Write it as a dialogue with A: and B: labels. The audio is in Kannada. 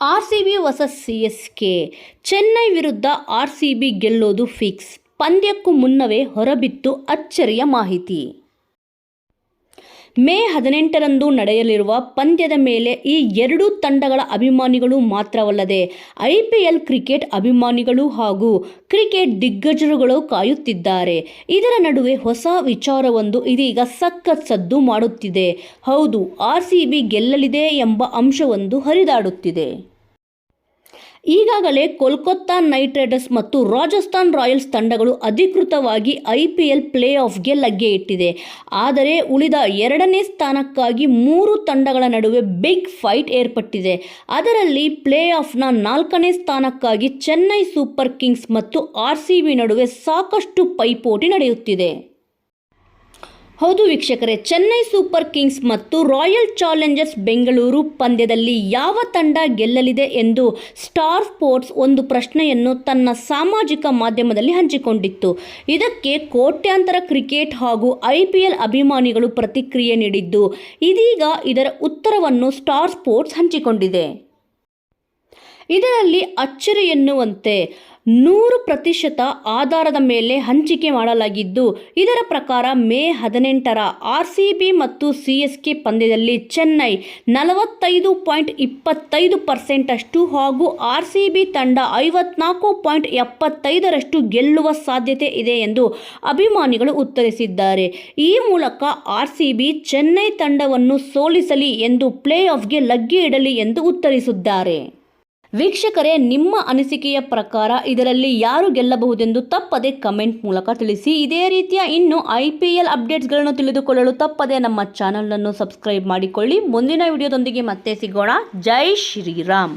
A: ಆರ್ ಸಿ ಬಿ ಹೊಸ ಸಿ ಎಸ್ ಕೆ, ಚೆನ್ನೈ ವಿರುದ್ಧ ಆರ್ ಸಿ ಬಿ ಗೆಲ್ಲೋದು ಫಿಕ್ಸ್. ಪಂದ್ಯಕ್ಕೂ ಮುನ್ನವೇ ಹೊರಬಿತ್ತು ಅಚ್ಚರಿಯ ಮಾಹಿತಿ. ಮೇ ಹದಿನೆಂಟರಂದು ನಡೆಯಲಿರುವ ಪಂದ್ಯದ ಮೇಲೆ ಈ ಎರಡೂ ತಂಡಗಳ ಅಭಿಮಾನಿಗಳು ಮಾತ್ರವಲ್ಲದೆ ಐ ಪಿ ಎಲ್ ಕ್ರಿಕೆಟ್ ಅಭಿಮಾನಿಗಳು ಹಾಗೂ ಕ್ರಿಕೆಟ್ ದಿಗ್ಗಜರುಗಳು ಕಾಯುತ್ತಿದ್ದಾರೆ. ಇದರ ನಡುವೆ ಹೊಸ ವಿಚಾರವೊಂದು ಇದೀಗ ಸಖತ್ ಸದ್ದು ಮಾಡುತ್ತಿದೆ. ಹೌದು ಆರ್ ಸಿ ಬಿ ಗೆಲ್ಲಲಿದೆ ಎಂಬ ಅಂಶವೊಂದು ಹರಿದಾಡುತ್ತಿದೆ. ಈಗಾಗಲೇ ಕೋಲ್ಕತ್ತಾ ನೈಟ್ ರೈಡರ್ಸ್ ಮತ್ತು ರಾಜಸ್ಥಾನ್ ರಾಯಲ್ಸ್ ತಂಡಗಳು ಅಧಿಕೃತವಾಗಿ ಐ ಪಿ ಎಲ್ ಪ್ಲೇ ಆಫ್ಗೆ ಲಗ್ಗೆ ಇಟ್ಟಿದೆ. ಆದರೆ ಉಳಿದ ಎರಡನೇ ಸ್ಥಾನಕ್ಕಾಗಿ ಮೂರು ತಂಡಗಳ ನಡುವೆ ಬಿಗ್ ಫೈಟ್ ಏರ್ಪಟ್ಟಿದೆ. ಅದರಲ್ಲಿ ಪ್ಲೇ ಆಫ್ನ ನಾಲ್ಕನೇ ಸ್ಥಾನಕ್ಕಾಗಿ ಚೆನ್ನೈ ಸೂಪರ್ ಕಿಂಗ್ಸ್ ಮತ್ತು ಆರ್ ಸಿ ಬಿ ನಡುವೆ ಸಾಕಷ್ಟು ಪೈಪೋಟಿ ನಡೆಯುತ್ತಿದೆ. ಹೌದು ವೀಕ್ಷಕರೇ, ಚೆನ್ನೈ ಸೂಪರ್ ಕಿಂಗ್ಸ್ ಮತ್ತು ರಾಯಲ್ ಚಾಲೆಂಜರ್ಸ್ ಬೆಂಗಳೂರು ಪಂದ್ಯದಲ್ಲಿ ಯಾವ ತಂಡ ಗೆಲ್ಲಲಿದೆ ಎಂದು ಸ್ಟಾರ್ ಸ್ಪೋರ್ಟ್ಸ್ ಒಂದು ಪ್ರಶ್ನೆಯನ್ನು ತನ್ನ ಸಾಮಾಜಿಕ ಮಾಧ್ಯಮದಲ್ಲಿ ಹಂಚಿಕೊಂಡಿತ್ತು. ಇದಕ್ಕೆ ಕೋಟ್ಯಾಂತರ ಕ್ರಿಕೆಟ್ ಹಾಗೂ ಐ ಪಿ ಎಲ್ ಅಭಿಮಾನಿಗಳು ಪ್ರತಿಕ್ರಿಯೆ ನೀಡಿದ್ದು, ಇದೀಗ ಇದರ ಉತ್ತರವನ್ನು ಸ್ಟಾರ್ ಸ್ಪೋರ್ಟ್ಸ್ ಹಂಚಿಕೊಂಡಿದೆ. ಇದರಲ್ಲಿ ಅಚ್ಚರಿ ಎನ್ನುವಂತೆ ನೂರು ಪ್ರತಿಶತ ಆಧಾರದ ಮೇಲೆ ಹಂಚಿಕೆ ಮಾಡಲಾಗಿದ್ದು, ಇದರ ಪ್ರಕಾರ ಮೇ ಹದಿನೆಂಟರ ಆರ್ ಸಿ ಬಿ ಮತ್ತು ಸಿ ಎಸ್ ಕೆ ಪಂದ್ಯದಲ್ಲಿ ಚೆನ್ನೈ ನಲವತ್ತೈದು ಪಾಯಿಂಟ್ ಇಪ್ಪತ್ತೈದು ಪರ್ಸೆಂಟಷ್ಟು ಹಾಗೂ ಆರ್ ಸಿ ಬಿ ತಂಡ ಐವತ್ನಾಲ್ಕು ಪಾಯಿಂಟ್ ಎಪ್ಪತ್ತೈದರಷ್ಟು ಗೆಲ್ಲುವ ಸಾಧ್ಯತೆ ಇದೆ ಎಂದು ಅಭಿಮಾನಿಗಳು ಉತ್ತರಿಸಿದ್ದಾರೆ. ಈ ಮೂಲಕ ಆರ್ ಸಿ ಬಿ ಚೆನ್ನೈ ತಂಡವನ್ನು ಸೋಲಿಸಲಿ ಎಂದು ಪ್ಲೇ ಆಫ್ಗೆ ಲಗ್ಗೆ ಇಡಲಿ ಎಂದು ಉತ್ತರಿಸಿದ್ದಾರೆ. ವೀಕ್ಷಕರೇ, ನಿಮ್ಮ ಅನಿಸಿಕೆಯ ಪ್ರಕಾರ ಇದರಲ್ಲಿ ಯಾರು ಗೆಲ್ಲಬಹುದೆಂದು ತಪ್ಪದೆ ಕಮೆಂಟ್ ಮೂಲಕ ತಿಳಿಸಿ. ಇದೇ ರೀತಿಯ ಇನ್ನು ಐ ಪಿ ಎಲ್ ಅಪ್ಡೇಟ್ಸ್ಗಳನ್ನು ತಿಳಿದುಕೊಳ್ಳಲು ತಪ್ಪದೆ ನಮ್ಮ ಚಾನಲನ್ನು ಸಬ್ಸ್ಕ್ರೈಬ್ ಮಾಡಿಕೊಳ್ಳಿ. ಮುಂದಿನ ವಿಡಿಯೋದೊಂದಿಗೆ ಮತ್ತೆ ಸಿಗೋಣ. ಜೈ ಶ್ರೀರಾಮ್.